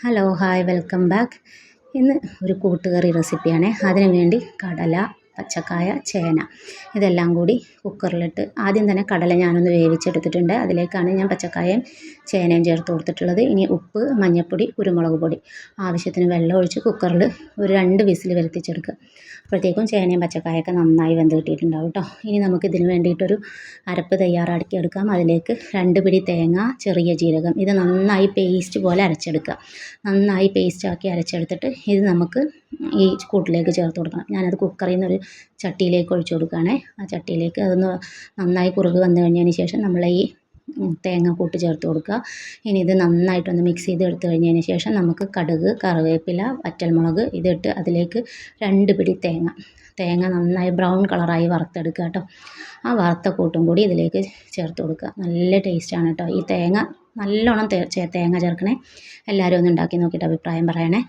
Hello hi welcome back ഇന്ന് ഒരു കൂട്ടുകറി റെസിപ്പിയാണ് അതിനു വേണ്ടി കടല പച്ചക്കായ ചേന. ഇതെല്ലാം കൂടി കുക്കറിലിട്ട് ആദ്യം തന്നെ കടല ഞാനൊന്ന് വേവിച്ചെടുത്തിട്ടുണ്ട്. അതിലേക്കാണ് ഞാൻ പച്ചക്കായയും ചേനയും ചേർത്ത് കൊടുത്തിട്ടുള്ളത്. ഇനി ഉപ്പ് മഞ്ഞൾപ്പൊടി കുരുമുളക് പൊടി. ആവശ്യത്തിന് വെള്ളം ഒഴിച്ച് കുക്കറിൽ ഒരു രണ്ട് വിസിൽ വരുത്തിച്ചെടുക്കുക. അപ്പോഴത്തേക്കും ചേനയും പച്ചക്കായൊക്കെ നന്നായി വെന്ത് കിട്ടിയിട്ടുണ്ടാവും കേട്ടോ. ഇനി നമുക്ക് ഇതിന് വേണ്ടിയിട്ടൊരു അരപ്പ് തയ്യാറാക്കി എടുക്കാം. അതിലേക്ക് രണ്ട് പിടി തേങ്ങ ചെറിയ ജീരകം. ഇത് നന്നായി പേസ്റ്റ് പോലെ അരച്ചെടുക്കുക. നന്നായി പേസ്റ്റാക്കി അരച്ചെടുത്തിട്ട് ഇത് നമുക്ക് ഈ കൂട്ടിലേക്ക് ചേർത്ത് കൊടുക്കണം. ഞാനത് കുക്കറിൽ നിന്നൊരു ചട്ടിയിലേക്ക് ഒഴിച്ചു കൊടുക്കുകയാണേ. ആ ചട്ടിയിലേക്ക് അതൊന്ന് നന്നായി കുറുകി വന്നു കഴിഞ്ഞതിന് ശേഷം നമ്മൾ ഈ തേങ്ങ കൂട്ട് ചേർത്ത് കൊടുക്കുക. ഇനി ഇത് നന്നായിട്ടൊന്ന് മിക്സ് ചെയ്ത് എടുത്തു കഴിഞ്ഞതിന് ശേഷം നമുക്ക് കടുക് കറിവേപ്പില വറ്റൽമുളക് ഇതിട്ട് അതിലേക്ക് രണ്ട് പിടി തേങ്ങ. തേങ്ങ നന്നായി ബ്രൗൺ കളറായി വറുത്തെടുക്കുക കേട്ടോ. ആ വറുത്ത കൂട്ടും കൂടി ഇതിലേക്ക് ചേർത്ത് കൊടുക്കുക. നല്ല ടേസ്റ്റാണ് കേട്ടോ. ഈ തേങ്ങ നല്ലോണം തേങ്ങ ചേർക്കണേ. എല്ലാവരും ഒന്ന് ഉണ്ടാക്കി നോക്കിയിട്ട് അഭിപ്രായം പറയണേ.